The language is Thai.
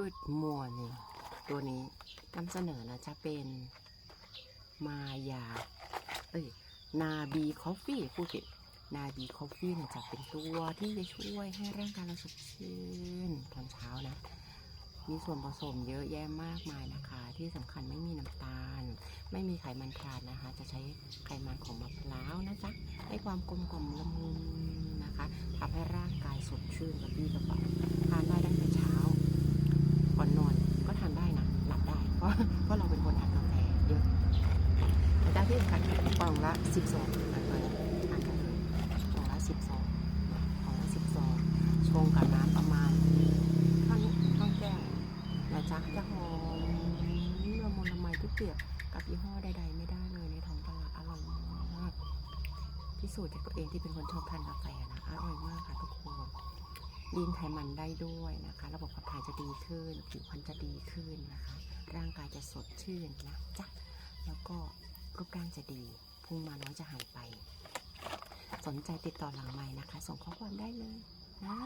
Good morning ตัวนี้นำเสนอนะจะเป็นมายา เอ้ย นาบีคอฟฟี่พูดผิด นาบีคอฟฟี่เนี่ยจะเป็นตัวที่จะช่วยให้ร่างกายเราสดชื่นตอนเช้านะ มีส่วนผสมเยอะแยะมากมายนะคะ ที่สำคัญไม่มีน้ำตาล ไม่มีไขมันทรานนะคะ จะใช้ไขมันของมะพร้าวนะจ๊ะให้ความกลมกล่อมละมุนนะคะทำให้ร่างกายสดชื่นกระปี้กระเป๋าทานได้ตั้งแต่เช้า ก่อนนอนก็ทานได้นะ หลับได้ เพราะเราเป็นคนทานกาแฟเยอะแต่ที่สำคัญกล่องละสิบสองทานเลยทานกันเลยกล่องละสิบสองกล่องละสิบสองชงกับน้ำประมาณข้างข้างแก้วนะจ๊ะจะหอมละมุนละไมที่เปรียบกับยี่ห้อใด ๆ ไม่ได้เลยในท้องตลาดอร่อยมากพิสูจน์จากตัวเองที่เป็นคนชอบทานกาแฟนะอร่อยมากค่ะทุกคนลีนไขมันได้ด้วยนะคะ ระบบขับถ่ายจะดีขึ้น ผิวพรรณจะดีขึ้นนะคะายจะสดชื่นนะจ้ะแล้วก็รูปร่างจะดีพุงมาน้อยจะหายไป สนใจติดต่อหลังไม้นะคะ ส่งข้อความได้เลยนะ